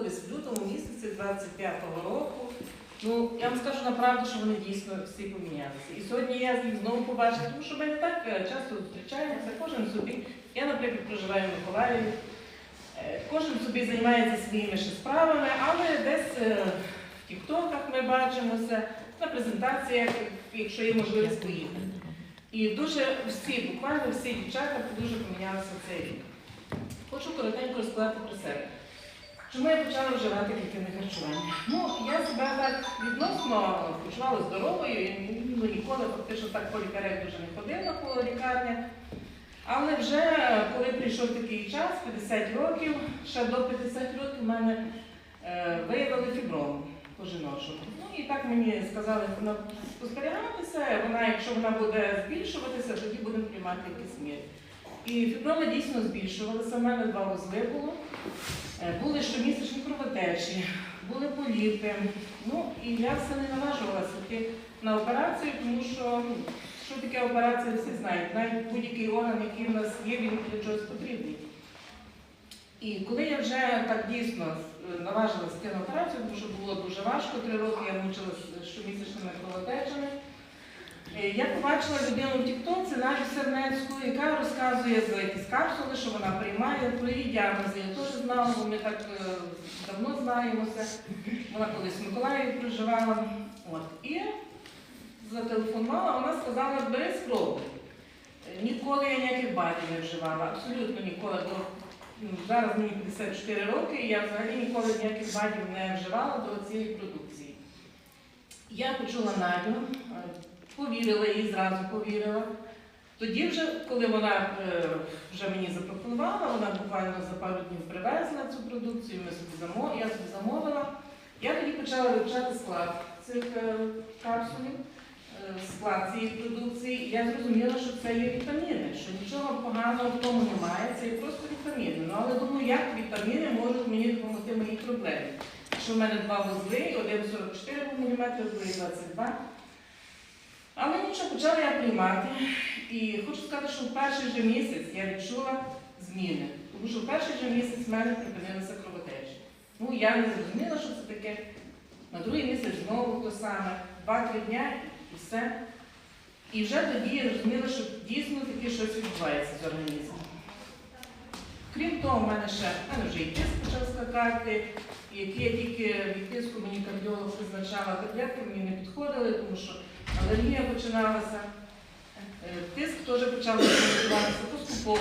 десь в лютому місяці 25-го року. Ну, я вам скажу направду, що вони дійсно всі помінялися. І сьогодні я їх знову побачила, тому що ми так е, часто зустрічаємося, кожен собі. Я, наприклад, проживаю в Миколаєві. Е, Кожен собі займається своїми ще справами, але десь е, в тіктоках ми бачимося, на презентаціях, якщо є можливість поїхати. І дуже всі, буквально всі дівчата дуже помінялися цей рік. Хочу коротенько розказати про себе. Чому я почала вживати клітинне харчування? Ну, я себе так відносно почувала здоровою, ну, ніколи фактично так по лікарях дуже не ходила по лікарнях. Але вже коли прийшов такий час, 50 років, ще до 50 років в мене е, виявили фібром по-жіночому. Ну і так мені сказали вона спостерігатися, вона, якщо вона буде збільшуватися, тоді будемо приймати якісь міри. І фіброми дійсно збільшувалися, в мене два вузли було. Е, Були щомісячні кровотечі, були поліпи. Ну і я все не наважувалася йти на операцію, тому що ну, що таке операція, всі знають. Навіть будь-який орган, який в нас є, він для чогось потрібний. І коли я вже так дійсно наважилася йти на операцію, тому що було дуже важко, три роки я мучилася щомісячними кровотечами. Е, Я побачила людину в Тіктоці, Надю Сернецьку, яка розказує за якісь капсули, що вона приймає про її діагнози. Я теж знала, бо ми так е, давно знаємося. Вона колись в Миколаєві проживала. От. І зателефонувала, вона сказала, бери спробуй. Е, Ніколи я ніяких батів не вживала, абсолютно ніколи. Бо ну, зараз мені 54 роки, і я взагалі ніколи ніяких батів не вживала до цієї продукції. Я почула Надю, повірила їй, зразу повірила. Тоді вже, коли вона е, вже мені запропонувала, вона буквально за пару днів привезла цю продукцію, ми собі замов... я собі замовила. Я тоді почала вивчати склад цих е, капсулів, е, склад цієї продукції. Я зрозуміла, що це є вітаміни, що нічого поганого в тому немає, це є просто вітаміни. Ну але думаю, як вітаміни можуть мені допомогти в моїй проблемі. Що в мене два вузли, один 44 мм, другий 22 але нічого, почала я приймати. І хочу сказати, що в перший же місяць я відчула зміни. Тому що в перший же місяць в мене припинилися кровотечі. Ну, я не зрозуміла, що це таке. На другий місяць знову то саме, два-три дня і все. І вже тоді я зрозуміла, що дійсно таке щось відбувається з організмом. Крім того, в мене ще в мене вже і тиск почав скакати, які я тільки від тиску мені кардіолог призначала таблетки, мені не підходили, тому що алергія починалася. Е, Тиск теж почав відбуватися поступово.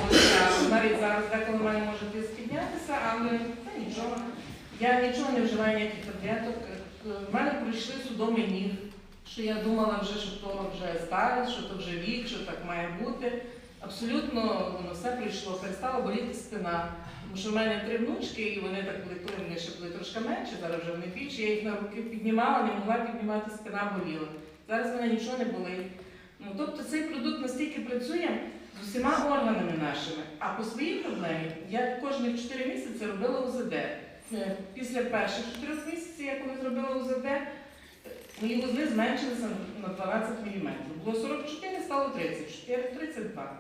Навіть зараз деколи в мене може тиск піднятися, але це нічого. Я нічого не вживаю ніяких таблеток. Е, В мене пройшли судоми ніг, що я думала вже, що то вже старість, що то вже вік, що так має бути. Абсолютно воно все прийшло, перестала боліти спина. Тому що в мене три внучки, і вони так були, коли вони ще були трошки менші, зараз вже вони більші, я їх на руки піднімала, не могла піднімати, спина боліла. Зараз в мене нічого не болить. Ну, тобто цей продукт настільки працює з усіма органами нашими. А по своїй проблемі я кожні 4 місяці робила УЗД. Після перших 4 місяців, я коли зробила УЗД, мої вузли зменшилися на 12 мм. Було 44, стало 34, 32.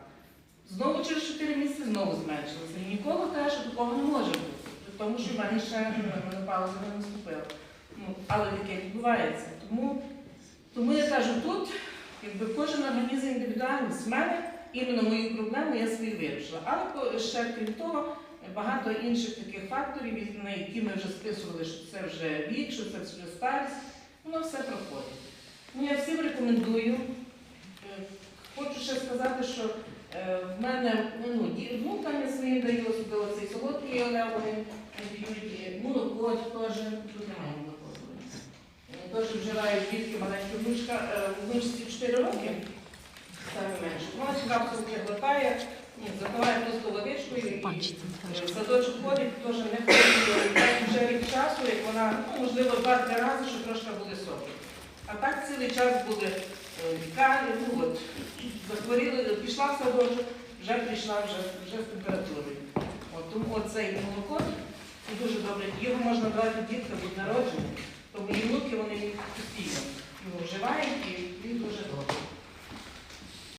Знову через 4 місяці знову зменшилося. І ніколи каже, що такого не може бути. При тому, що в мене ще менопауза не наступила. Ну, але таке відбувається. Тому, тому я кажу, тут якби кожен організм індивідуальний. З мене іменно мою проблему я свої вирішила. Але ще крім того, багато інших таких факторів, на які ми вже списували, що це вже вік, що це вже старість, воно все проходить. Ну, я всім рекомендую. Е, Хочу ще сказати, що е, в мене ну, ді- внукам я своїм даю, особливо цей солодкий Олег, і молоко теж. Теж дітки, маленька внучка, е, внучці 4 роки, саме менше. Вона ці капсулки глотає, ні, запиває просто водичкою і е, садочок ходить, теж не ходить. Вже рік часу, як вона, ну, можливо, два-три рази, щоб трошки були соки. А так цілий час були е, лікарі, ну от, захворіли, пішла в садочок, вже прийшла вже, вже з температурою. От, тому оцей молоко дуже добре. Його можна давати діткам від народження, то мої внуки вони постійно його вживають і він дуже добрий.